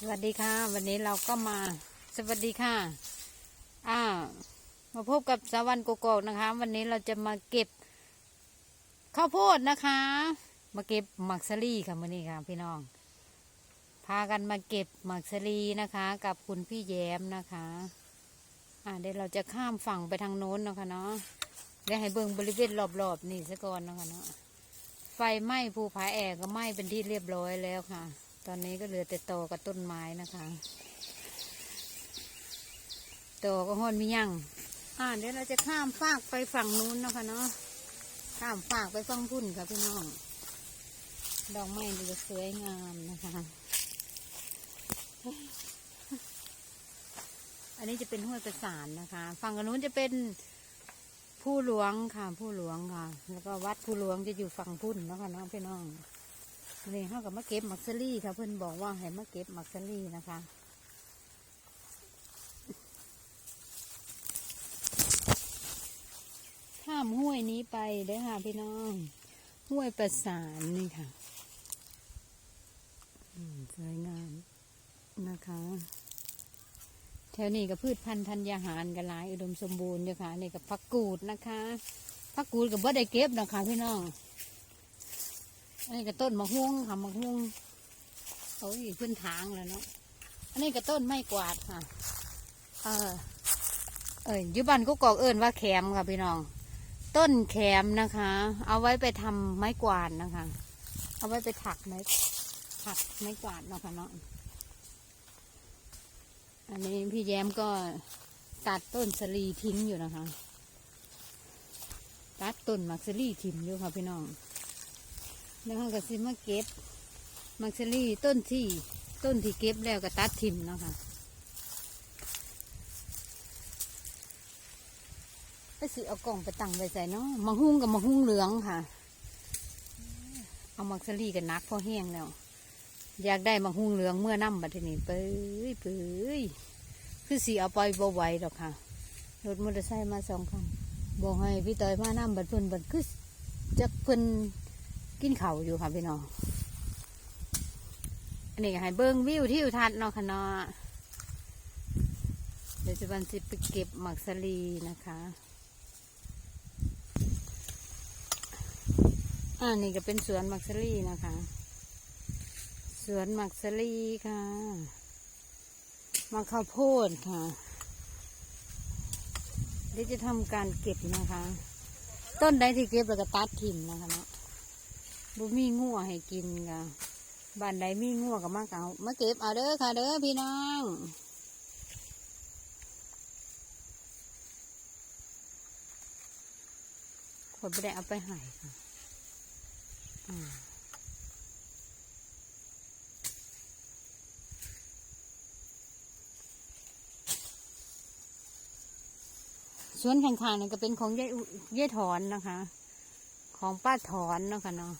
สวัสดีค่ะ วันนี้เราก็มาสวัสดีค่ะ อ่า มาพบกับสาวันโกโกนะคะ วันนี้เราจะมาเก็บข้าวโพดนะคะ มาเก็บหมักสลีค่ะวันนี้ค่ะพี่น้อง พากันมาเก็บหมักสลีนะคะ กับคุณพี่แย้มนะคะ อ่าเดี๋ยวเราจะข้ามฝั่งไปทางโน้นนะคะเนาะเดี๋ยวให้เบิ่งบริเวณรอบๆนี่ซะก่อนนะคะเนาะไฟไหม้ภูผาแอกก็ไหม้เป็นที่เรียบร้อยแล้วค่ะ ตอนนี้ก็เหลือแต่ตอกับต้นไม้นะคะตอก็ห้อนมียั่งอ่าเดี๋ยวเราจะข้ามฟากไปฝั่งนู้นนะคะเนาะข้ามฟากไปฝั่งพุ่นค่ะพี่น้อง ดอกไม้ดูจะสวยงามนะคะ อันนี้จะเป็นห้วยประสานนะคะ ฝั่งนนู้นจะเป็นผู้หลวงค่ะผู้หลวงค่ะ แล้วก็วัดผู้หลวงจะอยู่ฝั่งพุ่นนะคะน้องพี่น้อง นี่เขากับมาเก็บมักซลี่ค่ะเพื่อนบอกว่าให้มาเก็บมักซลี่นะคะข้ามห้วยนี้ไปเด้ค่ะพี่น้อง ห้วยประสานนี่ค่ะสวยงามนะคะ แถวนี้ก็พืชพันธุ์ธัญญาหารกันหลายอุดมสมบูรณ์อยู่ค่ะนี่กับผักกูดนะคะผักกูดกับบ่ได้เก็บนะคะพี่น้อง อันนี้ก็ต้นมะฮวงค่ะมะฮวงโอ้ยขึ้นทางแล้วเนาะอันนี้ก็ต้นไม้กวาดค่ะ เออเอ้ยอยุบันก็กอกเอิญว่าแขมค่ะพี่น้อง ต้นแขมนะคะ เอาไว้ไปทำไม้กวาดนะคะ เอาไว้ไปถักไม้ถักไม้กวาดเนาะค่ะเนาะอันนี้พี่แย้มก็ตัดต้นสลีทิ้งอยู่นะคะ ตัดต้นมักสลีทิ้งอยู่ค่ะพี่น้อง แล้วเขาก็ซิมาเก็บ มักสลีต้นที่ต้นที่เก็บแล้วก็ตัดทิ้งเนาะคะไปสิเอากล่องไปตั้งไว้ใส่เนาะมะฮุ่งกับมะฮุ่งเหลืองค่ะ เอามักสลีกันนักพอแห้งแล้ว อยากได้มะฮุ่งเหลืองเมื่อน้ำบัดนี้เปื้ยเปื้ยคือสีเอาไปบ่ไหวดอกค่ะ รถมอเตอร์ไซค์มาสองคันบอกให้พี่เตยมาน้ำบัดเพิ่นบัดคือจะเพิ่น กินเขาอยู่ค่ะพี่น้องอันนี้ก็ให้เบิ้งวิวที่อุทัศน์เนาะค่ะเนาะเดี๋ยวจะวันสิไปเก็บหมักสลีนะคะอ่านี่ก็เป็นสวนหมักสลีนะคะ สวนหมักสลีค่ะมะข้าวโพดค่ะเดี๋ยวจะทำการเก็บนะคะ ต้นใดที่เก็บเราก็ตัดถิ่มนะคะเนาะ บุมีงัวให้กินค่ะบ้านใดมีงัวก็มาเอามาเก็บเอาเด้อค่ะเด้อพี่น้องคนไม่ได้เอาไปหายค่ะสวนข้างๆนี่ก็เป็นของยายยายถอนนะคะ ของป้าถอนเนาะค่ะเนาะ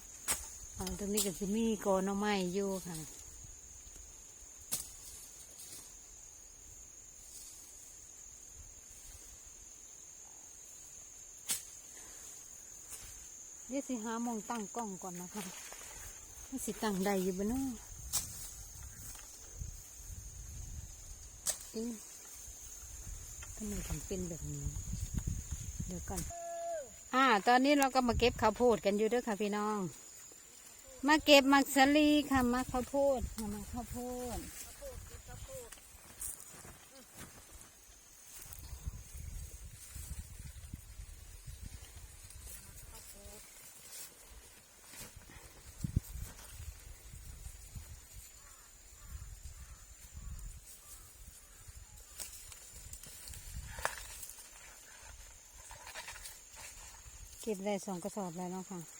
ตรงนี้ก็จะมีโกหนอไม้อยู่ค่ะเดี๋ยวสิหามองตั้งกล้องก่อนนะคะว่สิตั้งได้อยู่บ้เนาะเอ๊ะทำไมถึงเป็นแบบนี้ เดี๋ยวก่อนอ่า ตอนนี้เราก็มาเก็บข้าวโพดกันอยู่ด้วยค่ะพี่น้อง มาเก็บมักสลีค่ะมาข้าวโพดมาข้าวโพดเก็บได้สองกระสอบแล้วเนาะค่ะ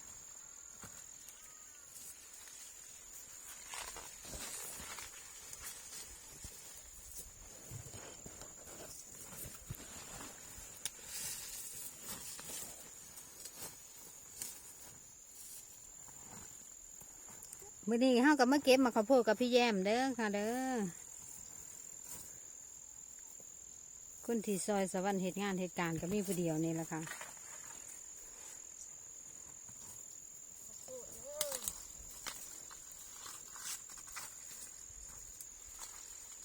มื่อนี้เฮากับมาเก็บมาข้าวโพดกับพี่แย้มเด้อค่ะเด้อคนที่ซอยสวรรค์เหตุงานเหตุการณ์ก็มีผู้เดียวนี่แหละค่ะ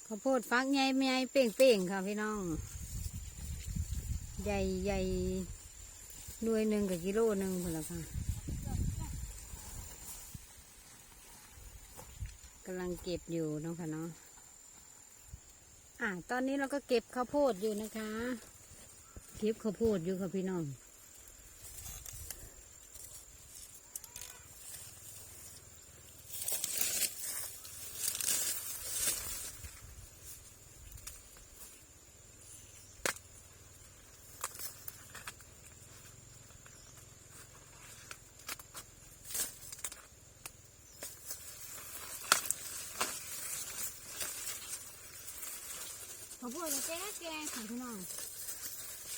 ข้าวโพดฟักใหญ่ใหญ่เป่งเป่งค่ะพี่น้อง ใหญ่ใหญ่หน่วยหนึ่งกับกิโลหนึ่งคนละค่ะ กำลังเก็บอยู่เนาะค่ะเนาะอะตอนนี้เราก็เก็บข้าวโพดอยู่นะคะ เก็บข้าวโพดอยู่ค่ะพี่น้อง ขาวโพดแก่แก่ค่ะพี่น้อง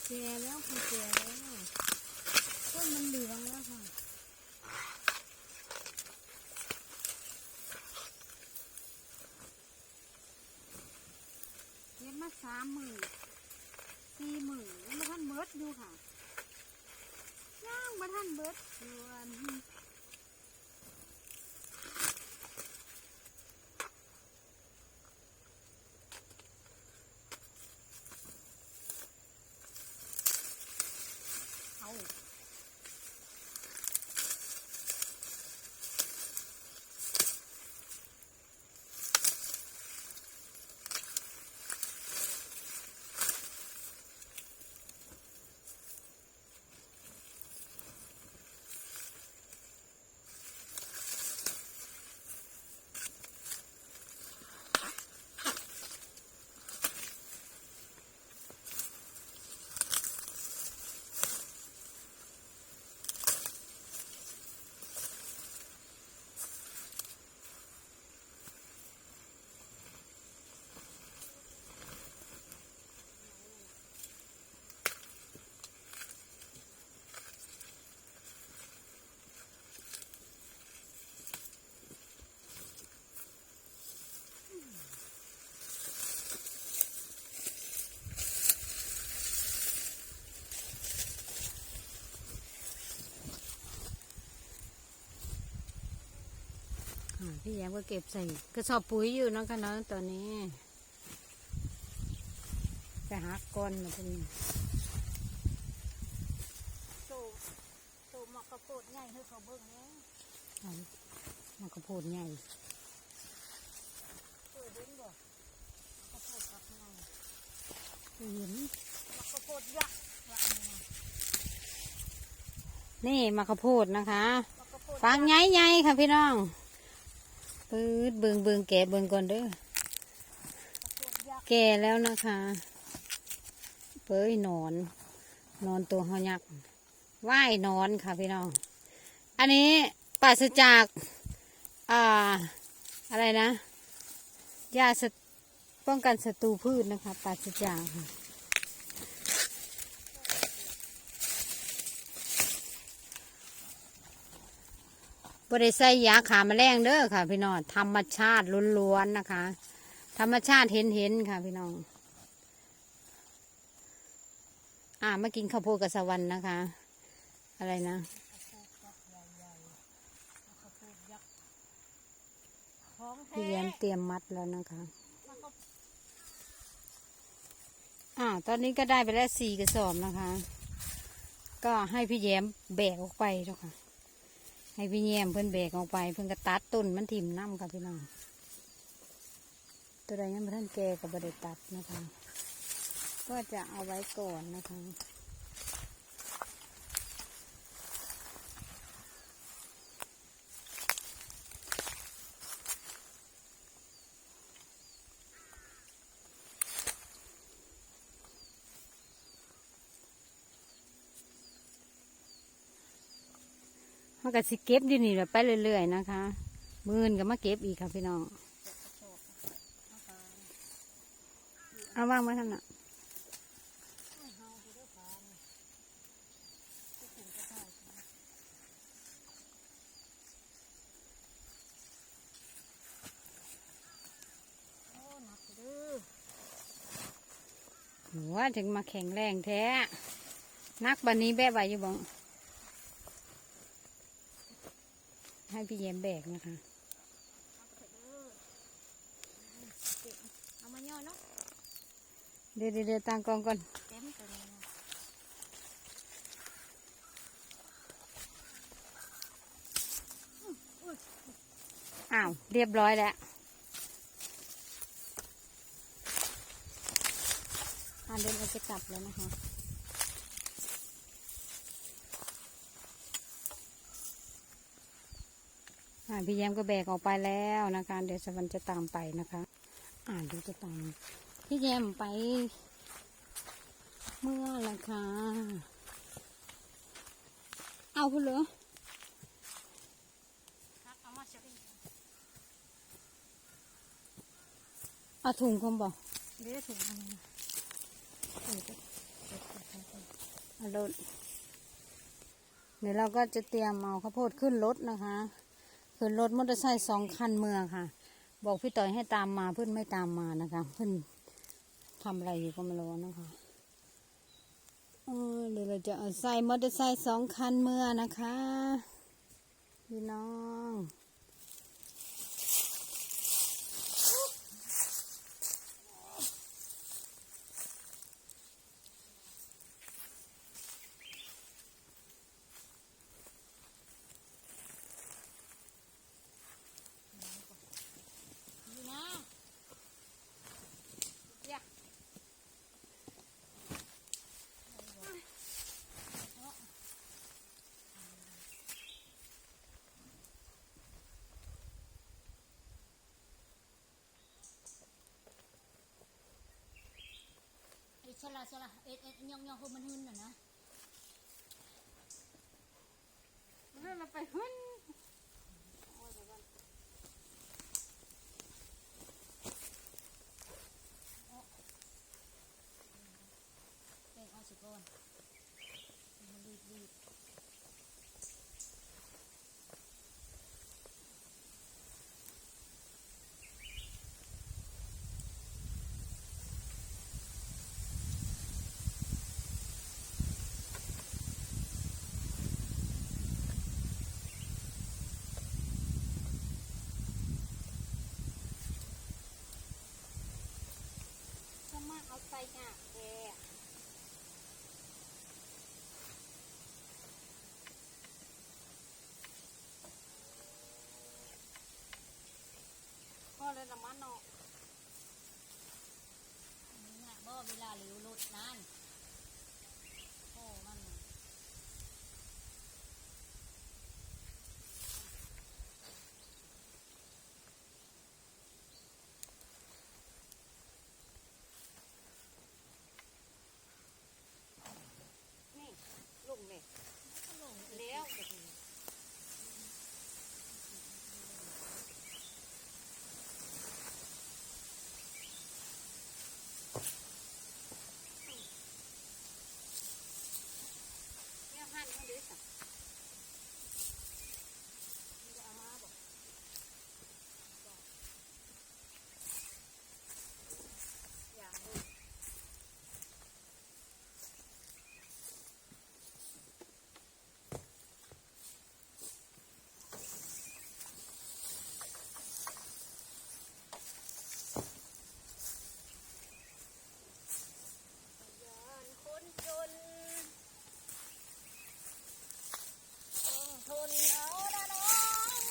แก่แล้วค่ะแก่แล้วต้นมันเหลืองแล้วค่ะเก็บมาสามหมื่นสี่หมื่นยังมาท่านเบิดอยู่ค่ะย่างมาท่านเบิร์ดส่วน พี่แย้มก็เก็บใส่กระสอบปุ๋ยอยู่นะคะเนาะตอนนี้ไปหาก้อนมาเป็นโตโตหมักข้าวโพดใหญ่ให้เขาเบิ่งแล้วเอามากกระโพดใหญ่เออเด่นบ่ข้าวโพดกับข้างเห็นหมักข้าวโพดยักษ์นี่มากระโพดนะคะหมักข้าวโพดฟางใหญ่ๆค่ะพี่น้อง ปืดเบิงเบิงแก่เบิงก่อนเด้อข้าวยแก่แล้วนะคะเป้ยนอน นอนตัวหอยักว่ายนอนค่ะพี่น้อง อันนี้ปราศจาก อ่า อะไรนะยาป้องกันศัตรูพืชนะคะปราศจากค่ะ บริใส่ยาขาแมลงเด้อค่ะ พี่น้องธรรมชาติล้วนๆนะคะ ธรรมชาติเห็นๆค่ะ พี่น้อง อ่ามากินข้าวโพดกับสวรรค์นะคะ อะไรนะพี่แย้มเตรียมมัดแล้วนะคะอ่า ตอนนี้ก็ได้ไปแล้วสี่กระสอบนะคะ ก็ให้พี่แย้มแบกออกไปเจ้าค่ะ ให้พี่แยมเพื่อนเบกออกไป เพื่อนกระตัดต้นมันถิ่มน้ำค่ะพี่น้อง ตัวใดยังไม่ท่านแกกับบไดตัดนะคะ ก็จะเอาไว้ก่อนนะคะ มันก็สิเก็บอยู่นี่แหละไปเรื่อยๆนะคะมือนก็มาเก็บอีกค่ะพี่น้อง เอาว่างไว้ท่าน่ะโอ้หนักเด้อหัวถึงมาแข็งแรงแท้ นักบันนี้แบกไว้อยู่บ้ง ให้พี่แยมแบกนะคะหนักเด้อเก่งเอามาย่อเดี๋ยวเดี๋ยวเดี๋ยวตั้งกล้องก่อนเต็มตัวนี้นะอ้าว เรียบร้อยแล้วอ่าเดินเราจะกลับแล้วนะคะ อ่า พี่แยมก็แบกออกไปแล้วนะคะ เดี๋ยวสวรรค์จะตามไปนะคะ อ่าเดี๋ยวจะตามพี่แยมไป เมื่อละค่ะเอาไปเลยครับเอามาเช็ดเอาถุงคมบอกเดี๋ยวถุงอันนี้นะเอารถเดี๋ยวเราก็จะเตรียมเอาข้าวโพดขึ้นรถนะคะึ้นรถมอเตอร์ไซค์สองคันเมืองค่ะ บอกพี่ต่อยให้ตามมาเพื่อนไม่ตามมานะคะ เพื่อนทำอะไรอยู่ก็ไม่รู้นะคะเดี๋ยวเราจะเอาใส่มอเตอร์ไซค์สองคันเมืองนะคะ พี่น้อง ชะลาชะลาเอ็ดเอ็ดยองยองคือมันหึนน่ะนะเรื่องเราไปขึ้นเด็กเอาสิก่อนมันรีบรีบ มาเอาใส่หากแก พ่อเลยละมันเนาะนี่ฮะบ่เวลาเหลวรถนานโอ้มันน่ะ นี่ลุงเนี่ยแล้ว เนี่ยหั่นมันดื้อสักนี่ก็เอามาบอกอย่างนี้ ยานคนจนต้องทนเอาละน้อง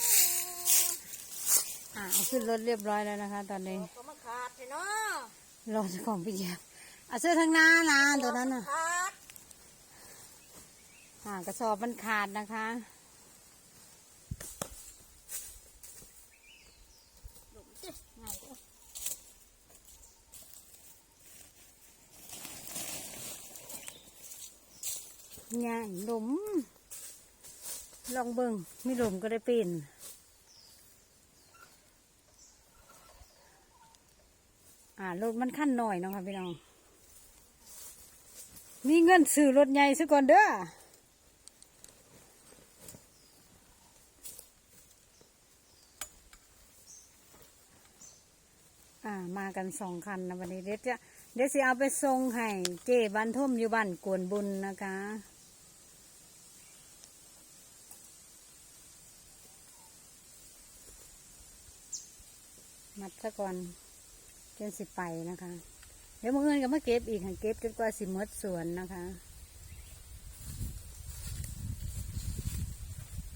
อ่าเอา ขึ้นรถเรียบร้อยแล้วนะคะ ตอนนี้ก็มาขาดเลยเนาะรอเจ้าของพี่แยมเอาเสื้อทางหน้านะตัวนั้นน่ะขาดอ่ากระสอบมันขาดนะคะหลุมจิง่ายเด้อง่ายหลุม ลองเบิ่งมีหลุมก็ได้ปีนอ่า รถมันขั้นหน่อยเนาะค่ะพี่น้อง มีเงินซื้อรถใหญ่ซะก่อนเด้ออ่ามากันสองคันนะวันนี้เดี๋ยวจะเดี๋ยวสิเอาไปส่งให้เจ้บันทุ่มอยู่บ้านกวนบุญนะคะ มัดซะก่อน จนสิไปนะคะ เดี๋ยวมื่ออื่นก็มาเก็บอีกค่ะเก็บจนกว่าสิหมดสวนนะคะ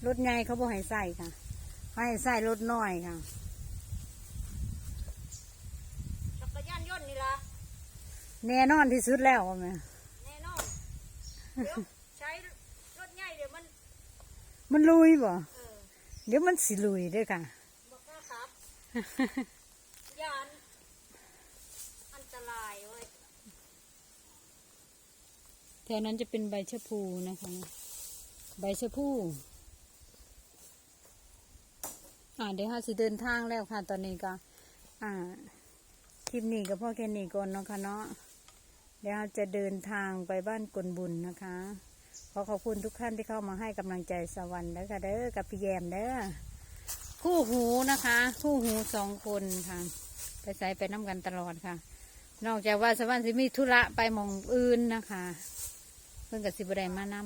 รถใหญ่เขาบอกให้ใส่ค่ะเขาให้ใส่รถน้อยค่ะจักรยานยนต์นี่ล่ะแน่นอนที่สุดแล้วแม่แน่นอนเดี๋ยวใช้รถใหญ่เดี๋ยวมัน มันลุยบ่เออเดี๋ยวมันสิลุยเด้วยค่ะบอกว่าครับยานอันตรายเว้ย แถวนั้นจะเป็นใบชะพูนะคะ ใบชะพูอ่าเดี๋ยวเราสิเดินทางแล้วค่ะ ตอนนี้ก็อ่าคลิปนี้ก็พ่อแค่นี้ก่อนเนาะค่ะเนาะเดี๋ยวจะเดินทางไปบ้านกลบุญนะคะขอขอบคุณทุกท่านที่เข้ามาให้กำลังใจสวรรค์แล้วค่ะเด้อกับพี่แยมเด้อคู่หูนะคะ คู่หูสองคนค่ะไปใส่ไปน้ำกันตลอดค่ะ นอกจากว่าสวรรค์สิมีธุระไปมองอื่นนะคะ เพิ่นกับสิบได้มาน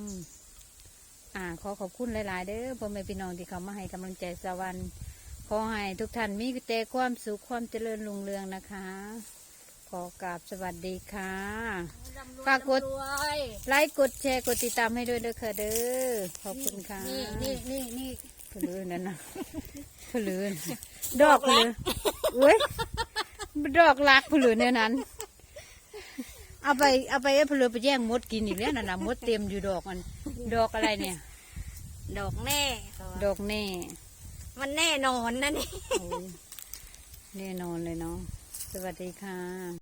ำอ่า ขอขอบคุณหลาย ๆ เด้อพ่อแม่พี่น้องที่เขามาให้กำลังใจสวรรค์ขอให้ทุกท่านมีแต่ความสุขความเจริญรุ่งเรืองนะคะ ขอกราบสวัสดีค่ะร่ำรวยฝากกดร่ำรวยไลค์กดแชร์กดติดตามให้ด้วยเด้อค่ะเด้อขอบคุณค่ะนี่นี่นี่นี่ผลือนั่นนะผลือดอกผลือเว้ยดอกลักผลือเนี่ยนั้น เอาไปเอาไปเอาผลือไปแย่งมดกินอีกแล้วนั่นนะมดเต็มอยู่ดอกมัน ดอกอะไรเนี่ย ดอกแน่ดอกแน่มันแน่นอนนะนี่ โอ้ยแน่นอนเลยเนาะสวัสดีค่ะ